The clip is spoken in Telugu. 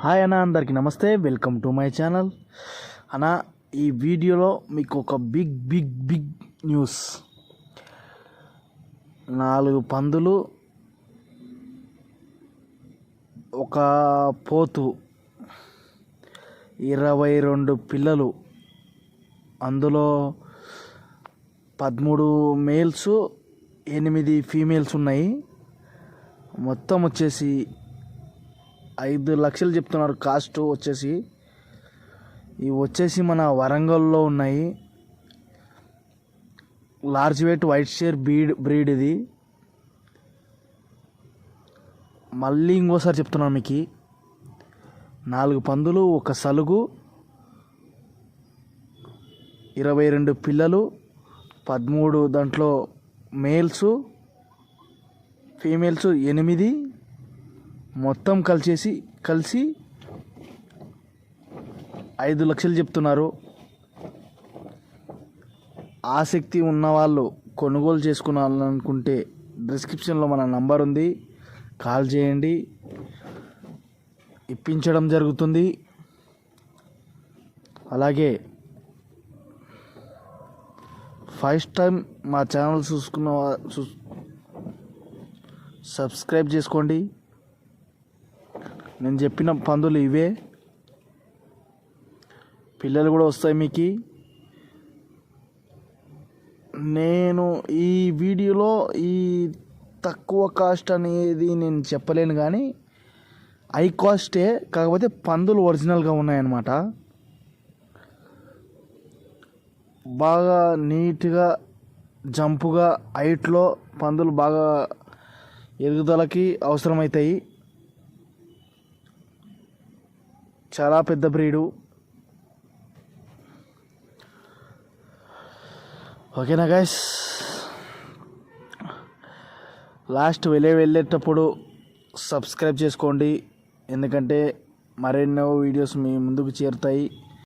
హాయ్ అన్న అందరికి నమస్తే. వెల్కమ్ టు మై ఛానల్ అన్న ఈ వీడియోలో మీకు ఒక బిగ్ బిగ్ బిగ్ న్యూస్ నాలుగు పందులు ఒక పోతు ఇరవై రెండు పిల్లలు అందులో పదమూడు మేల్స్ ఎనిమిది ఫీమేల్స్ ఉన్నాయి. మొత్తం వచ్చేసి ఐదు లక్షలు చెప్తున్నారు కాస్ట్ వచ్చేసి. ఇవి వచ్చేసి మన వరంగల్లో ఉన్నాయి. Large weight white share breed breed ఇది. మళ్ళీ ఇంకోసారి చెప్తున్నాను మీకు. నాలుగు పందులు ఒక సలుగు ఇరవై రెండు పిల్లలు పదమూడు దాంట్లో మేల్స్ ఫీమేల్స్ ఎనిమిది మొత్తం కలిసేసి కలిసి ఐదు లక్షలు చెప్తున్నారు. ఆసక్తి ఉన్నవాళ్ళు కొనుగోలు చేసుకున్నారనుకుంటే డిస్క్రిప్షన్లో మన నంబర్ ఉంది. కాల్ చేయండి. ఇప్పించడం జరుగుతుంది. అలాగే ఫస్ట్ టైం మా ఛానల్ చూసుకున్న సబ్స్క్రైబ్ చేసుకోండి. నేను చెప్పిన పందులు ఇవే. పిల్లలు కూడా వస్తాయి మీకు. నేను ఈ వీడియోలో ఈ తక్కువ కాస్ట్ అనేది నేను చెప్పలేను కానీ హై కాస్టే కాకపోతే పందులు ఒరిజినల్గా ఉన్నాయన్నమాట. బాగా నీట్గా జంపుగా హైట్లో పందులు బాగా ఎదుగుదలకి అవసరమవుతాయి చాలా పెద్ద బ్రీడు. ఓకేనా గైస్ లాస్ట్ వెళ్ళే వెళ్ళేటప్పుడు సబ్స్క్రైబ్ చేసుకోండి. ఎందుకంటే మరెన్నో వీడియోస్ మీ ముందుకు చేరుతాయి.